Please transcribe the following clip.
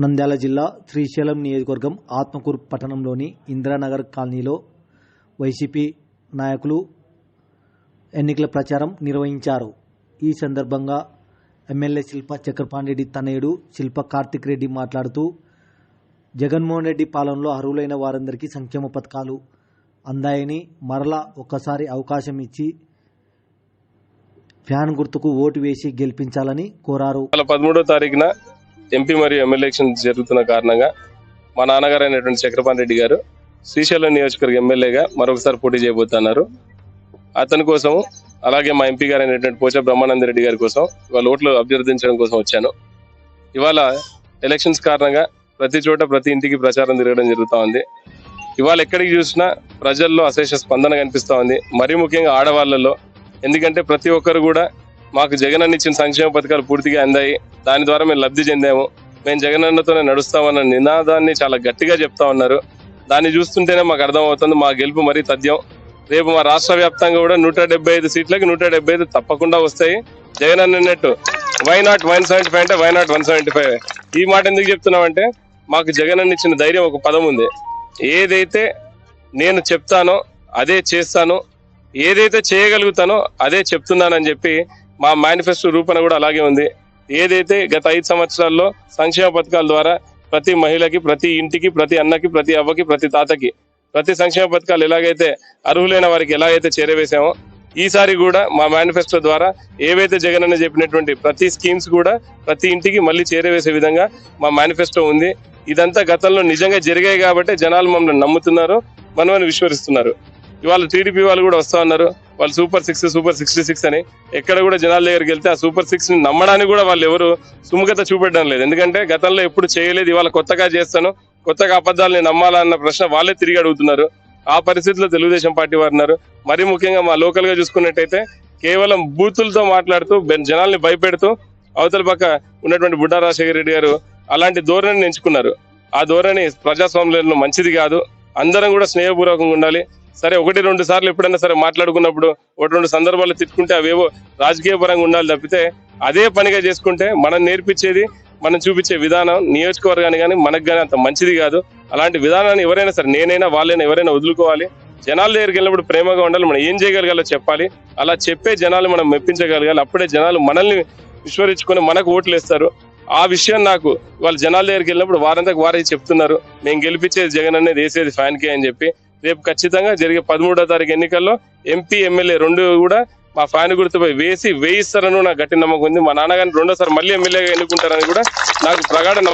నంద్యాల జిల్లా శ్రీశైలం నియోజకవర్గం ఆత్మకూరు పట్టణంలోని ఇందిరానగర్ కాలనీలో వైసీపీ నాయకులు ఎన్నికల ప్రచారం నిర్వహించారు. ఈ సందర్భంగా ఎమ్మెల్యే శిల్ప చక్రపాణిరెడ్డి తనయుడు శిల్ప కార్తిక్ రెడ్డి మాట్లాడుతూ జగన్మోహన్ రెడ్డి పాలనలో అర్హులైన వారందరికీ సంక్షేమ పథకాలు అందాయని మరలా ఒక్కసారి అవకాశం ఇచ్చి ఫ్యాన్ గుర్తుకు ఓటు వేసి గెలిపించాలని కోరారు. పదమూడో తారీఖున ఎంపీ మరియు ఎమ్మెల్యే ఎలక్షన్ జరుగుతున్న కారణంగా మా నాన్నగారు అయినటువంటి చక్రపాణి రెడ్డి గారు శ్రీశైలం నియోజకవర్గ ఎమ్మెల్యేగా మరొకసారి పోటీ చేయబోతున్నారు. అతని కోసం అలాగే మా ఎంపీ గారు అయినటువంటి పోచా బ్రహ్మానంద రెడ్డి గారి కోసం ఇవాళ ఓట్లు అభ్యర్థించడం కోసం వచ్చాను. ఇవాళ ఎలక్షన్స్ కారణంగా ప్రతి చోట ప్రతి ఇంటికి ప్రచారం తిరగడం జరుగుతూ ఉంది. ఇవాళ ఎక్కడికి చూసినా ప్రజల్లో అశేష స్పందన కనిపిస్తూ ఉంది. మరీ ముఖ్యంగా ఆడవాళ్ళలో ఎందుకంటే ప్రతి ఒక్కరు కూడా మాకు జగన్ ఇచ్చిన సంక్షేమ పథకాలు పూర్తిగా అందాయి. దాని ద్వారా మేము లబ్ధి చెందాము. మేము జగన్ అన్నతోనే నడుస్తామన్న నినాదాన్ని చాలా గట్టిగా చెప్తా ఉన్నారు. దాన్ని చూస్తుంటేనే మాకు అర్థమవుతుంది మా గెలుపు మరీ తథ్యం. రేపు మా రాష్ట్ర వ్యాప్తంగా కూడా నూట డెబ్బై ఐదు సీట్లకి నూట డెబ్బై ఐదు తప్పకుండా వస్తాయి. జగన్ అన్నట్టు why not one seventy five అంటే why not one seventy five ఈ మాట ఎందుకు చెప్తున్నామంటే మాకు జగన్ అన్న ఇచ్చిన ధైర్యం ఒక పదం ఉంది. ఏదైతే నేను చెప్తానో అదే చేస్తాను. ఏదైతే చేయగలుగుతానో అదే చెప్తున్నానని చెప్పి మా మేనిఫెస్టో రూపణ కూడా అలాగే ఉంది. ఏదైతే గత ఐదు సంవత్సరాల్లో సంక్షేమ పథకాల ద్వారా ప్రతి మహిళకి ప్రతి ఇంటికి ప్రతి అన్నకి ప్రతి అవ్వకి ప్రతి తాతకి ప్రతి సంక్షేమ పథకాలు ఎలాగైతే అర్హులైన వారికి ఎలాగైతే చేరవేశామో ఈసారి కూడా మా మేనిఫెస్టో ద్వారా ఏవైతే జగన్ అన్న చెప్పినటువంటి ప్రతి స్కీమ్స్ కూడా ప్రతి ఇంటికి మళ్ళీ చేరవేసే విధంగా మా మేనిఫెస్టో ఉంది. ఇదంతా గతంలో నిజంగా జరిగాయి కాబట్టి జనాలు మమ్మల్ని నమ్ముతున్నారు మనమని విశ్వసిస్తున్నారు ఇవాళ టీడీపీ వాళ్ళు కూడా వస్తా ఉన్నారు. వాళ్ళు super six super sixty six అని ఎక్కడ కూడా జనాల దగ్గరికి వెళ్తే ఆ సూపర్ సిక్స్ని నమ్మడానికి కూడా వాళ్ళు ఎవరు సుముఖత చూపెట్టడం లేదు. ఎందుకంటే గతంలో ఎప్పుడు చేయలేదు ఇవాళ కొత్తగా చేస్తాను కొత్తగా అబద్ధాలని నమ్మాలన్న ప్రశ్న వాళ్ళే తిరిగి అడుగుతున్నారు. ఆ పరిస్థితిలో తెలుగుదేశం పార్టీ వారు ఉన్నారు. మరీ ముఖ్యంగా మా లోకల్గా చూసుకున్నట్టయితే కేవలం బూతులతో మాట్లాడుతూ జనాల్ని భయపెడుతూ అవతల పక్క ఉన్నటువంటి బుడ్డా రాజశేఖర రెడ్డి గారు అలాంటి ధోరణిని ఎంచుకున్నారు. ఆ ధోరణి ప్రజాస్వామ్యంలో మంచిది కాదు. అందరం కూడా స్నేహపూర్వకంగా ఉండాలి. సరే ఒకటి రెండు సార్లు ఎప్పుడైనా సరే మాట్లాడుకున్నప్పుడు ఒకటి రెండు సందర్భాలు తిట్టుకుంటే అవేవో రాజకీయ పరంగా ఉండాలి తప్పితే అదే పనిగా చేసుకుంటే మనం నేర్పించేది మనం చూపించే విధానం నియోజకవర్గాన్ని కానీ మనకు కానీ అంత మంచిది కాదు. అలాంటి విధానాన్ని ఎవరైనా సరే నేనైనా వాళ్ళైనా ఎవరైనా వదులుకోవాలి. జనాల దగ్గరికి వెళ్ళినప్పుడు ప్రేమగా ఉండాలి మనం ఏం చేయగలగాలో చెప్పాలి. అలా చెప్పే జనాలు మనం మెప్పించగలగాలి. అప్పుడే జనాలు మనల్ని విశ్వరించుకొని మనకు ఓట్లు వేస్తారు. ఆ విషయం నాకు వాళ్ళ జనాల దగ్గరికి వెళ్ళినప్పుడు వారంతకు వారే చెప్తున్నారు. మేము గెలిపించేది జగన్ అనేది వేసేది ఫ్యాన్ కే అని చెప్పి. రేపు ఖచ్చితంగా జరిగే పదమూడో తారీఖు ఎన్నికల్లో ఎంపీ ఎమ్మెల్యే రెండు కూడా మా ఫ్యాన్ గుర్తుపై వేసి వేయిస్తారని నాకు గట్టి నమ్మకం ఉంది. మా నాన్నగారిని రెండోసారి మళ్ళీ ఎమ్మెల్యేగా ఎన్నుకుంటారని కూడా నాకు ప్రగాఢ